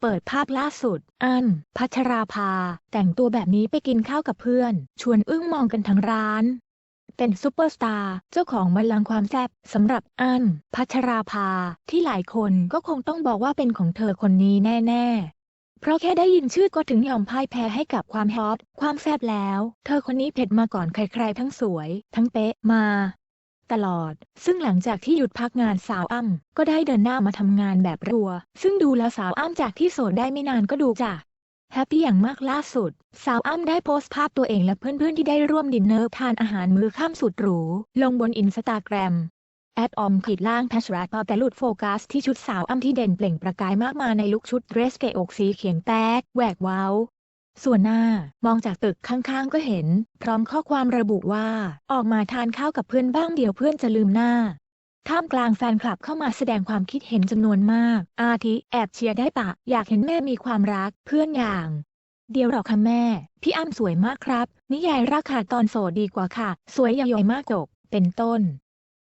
เปิดภาพล่าสุด อัน พัชราภา แต่งตัวแบบนี้ไปกินข้าวกับเพื่อน ชวนอึ้งมองกันทั้งร้าน เป็นซูเปอร์สตาร์ เจ้าของบัลลังก์ความแซ่บสำหรับอัน พัชราภา ที่หลายคนก็คงต้องบอกว่าเป็นของเธอคนนี้แน่ๆ เพราะแค่ได้ยินชื่อก็ถึงยอมพ่ายแพ้ให้กับความฮอตความแซ่บแล้ว เธอคนนี้เผ็ดมาก่อนใครๆทั้งสวย ทั้งเป๊ะมา ตลอด ซึ่งหลังจากที่หยุดพักงานสาวอ้ำก็ได้เดินหน้ามาทำงานแบบรัว ซึ่งดูแล้วสาวอ้ำจากที่โสดได้ไม่นานก็ดูจะแฮปปี้อย่างมากล่าสุด สาวอ้ำได้โพสต์ภาพตัวเองและเพื่อนๆที่ได้ร่วมดินเนอร์ทานอาหารมื้อค่ำสุดหรู ลงบนอินสตาแกรมแอดออมขีดล่างแพชรัตแต่หลุดโฟกัสที่ชุดสาวอ้ำที่เด่นเปล่งประกายมากมาในลุคชุดเดรสเกอกสีเขียงแตกแหวกเว้า ส่วนหน้ามองจากตึกข้างๆ ก็เห็น พร้อมข้อความระบุว่า ออกมาทานข้าวกับเพื่อนบ้างเดี๋ยวเพื่อนจะลืมหน้า ท่ามกลางแฟนคลับเข้ามาแสดงความคิดเห็นจำนวนมาก อาทิแอบเชียร์ได้ปะ อยากเห็นแม่มีความรัก เพื่อนอย่าง เดียวหรอคะแม่ พี่อ้ำสวยมากครับ นิยายราคาตอนโสดดีกว่าค่ะ สวยยอยๆมากจบเป็นต้น